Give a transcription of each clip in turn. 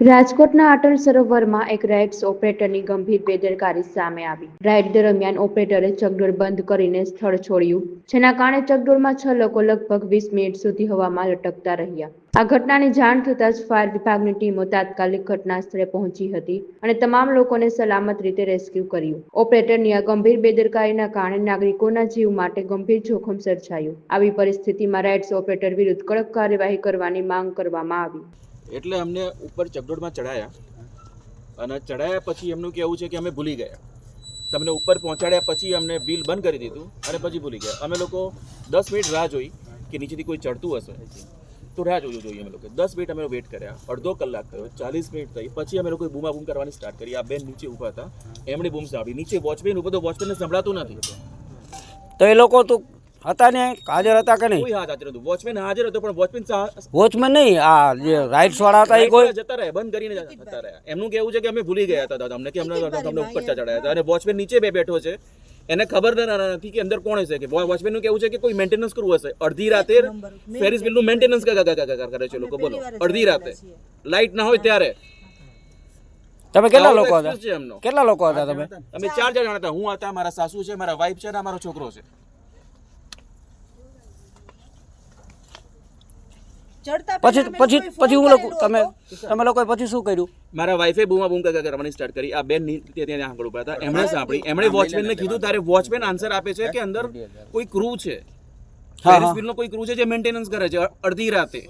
રાજકોટના અટલ સરોવરમાં એક રાઇડ્સ ઓપરેટરની ગંભીર બેદરકારી સામે આવી. રાઇડ દરમિયાન ઓપરેટરે ચકડોળ બંધ કરીને સ્થળ છોડ્યું, જેના કારણે ચકડોળમાં છ લોકો લગભગ વીસ મિનિટ સુધી હવામાં લટકતા રહ્યા. આ ઘટનાની જાણ થતાં જ ફાયર વિભાગની ટીમો તાત્કાલિક ઘટના સ્થળે પહોંચી હતી અને તમામ લોકોને સલામત રીતે રેસ્ક્યુ કર્યું. ઓપરેટરની આ ગંભીર બેદરકારીના કારણે નાગરિકોના જીવ માટે ગંભીર જોખમ સર્જાયું. આવી પરિસ્થિતિમાં રાઇડ્સ ઓપરેટર વિરુદ્ધ કડક કાર્યવાહી કરવાની માંગ કરવામાં આવી. એટલે અમને ઉપર ચકડોળમાં ચડાયા અને ચડાયા પછી એમનું કહેવું છે કે અમે ભૂલી ગયા. તમને ઉપર પહોંચાડ્યા પછી અમને વ્હીલ બંધ કરી દીધું અને પછી ભૂલી ગયા. અમે લોકો દસ મિનિટ રાહ જોઈ કે નીચેથી કોઈ ચડતું હશે. તો રાહ જોયું જોઈએ અમે લોકો. દસ મિનિટ અમે વેઇટ કર્યા. અડધો કલાક થયો, ચાલીસ મિનિટ થઈ. પછી અમે લોકોએ બૂમા બૂમ કરવાની સ્ટાર્ટ કરી. આ બેન નીચે ઊભા હતા. એમણે બૂમ સાંભળી. નીચે વોચમેન ઊભો તો વોચમેનને સંભળાતું નથી. તો એ લોકો તો હતા ને? હાજર હતા કે નહીં? કોઈ હાજર હતું. વોચમેન હાજર હતો પણ વોચમેન વોચમેન નહીં આ જે રાઇટ્સ વાળા હતા એ કોઈ જતા રહ્યા બંધ કરીને જતા રહ્યા એમનું કેવું છે કે અમે ભૂલી ગયા હતા દાદા અમને કે અમને તમને ઉપર ચડાયા હતા. અને વોચમેન નીચે બે બેઠો છે. એને ખબર નથી કે અંદર કોણ હશે કે વોચમેનનું કેવું છે કે કોઈ મેન્ટેનન્સ કરવું હશે. અડધી રાતે ફેરિસ બિલનું મેન્ટેનન્સ કરે છે લોકો બોલો. અડધી રાતે. લાઇટ ના હોય ત્યારે. તમે કેટલા લોકો હતા? કેટલા લોકો હતા તમે? અમે ચાર જણા હતા. હું હતા મારા સાસુ છે મારા વાઈફ છે અને મારો છોકરો છે. પછી પછી પછી હું લોકો તમે. તમે લોકોએ પછી શું કર્યું? મારા વાઈફે બૂમા બૂમ કાકા કરવાની સ્ટાર્ટ કરી. આ બેન ની- તે ત્યાં આગળ ઊભા હતા. એમણે સાંભળી. એમણે વોચમેનને કીધું તારે વોચમેન આન્સર આપે છે કે અંદર કોઈ ક્રૂ છે? ફેરિસ વ્હીલનો કોઈ ક્રૂ છે જે મેન્ટેનન્સ કરે છે? અડધી રાતે.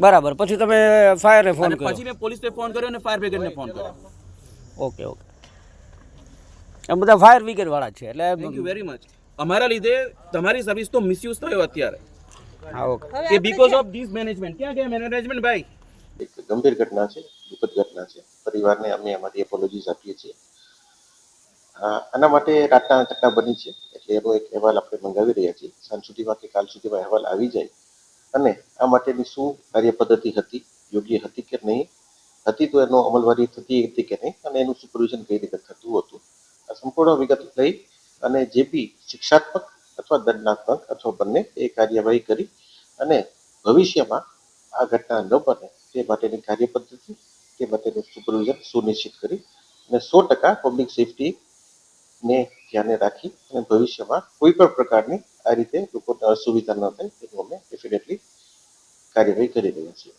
બરાબર. પછી તમે ફાયરને ફોન કર્યો. પછી મેં પોલીસને ફોન કર્યો અને ફાયર બ્રિગેડને ફોન કર્યો. ઓકે ઓકે એમ બધા ફાયર બ્રિગેડ વાળા છે એટલે થેન્ક યુ વેરી મચ અમારા લીધે તમારી સર્વિસ તો મિસયુઝ થયો અત્યારે. હા okay. Because of this management ક્યાં ગયા મેનેજમેન્ટ ભાઈ? એક ગંભીર ઘટના છે દુઃખદ ઘટના છે. પરિવારને અમે અમારી એપોલોજીસ આપીએ છીએ. આના માટે રાતના ઘટના બની છે. એટલે એનો એક અહેવાલ આપણે મંગાવી રહ્યા છીએ. સાંજ સુધીમાં કે કાલ સુધીમાં અહેવાલ આવી જાય. અને આ માટેની શું કાર્ય પદ્ધતિ હતી? યોગ્ય હતી કે નહીં? હતી તો એનો અમલવારી થતી હતી કે નહીં? અને એનું સુપરવિઝન કઈ રીતે થતું હતું? આ સંપૂર્ણ વિગત લઈ અને જે બી શિક્ષાત્મક અથવા દંડનાત્મક અથવા બંને એ કાર્યવાહી કરી અને ભવિષ્યમાં આ ઘટના ન બને તે માટેની કાર્યપદ્ધતિ, તે માટેનું સુપરવિઝન સુનિશ્ચિત કરી અને સો ટકા પબ્લિક સેફટી ને ધ્યાને રાખી અને ભવિષ્યમાં કોઈ પણ પ્રકારની આ રીતે લોકોને અસુવિધા ન થાય તેનું અમે ડેફિનેટલી કાર્યવાહી કરી રહ્યા છીએ.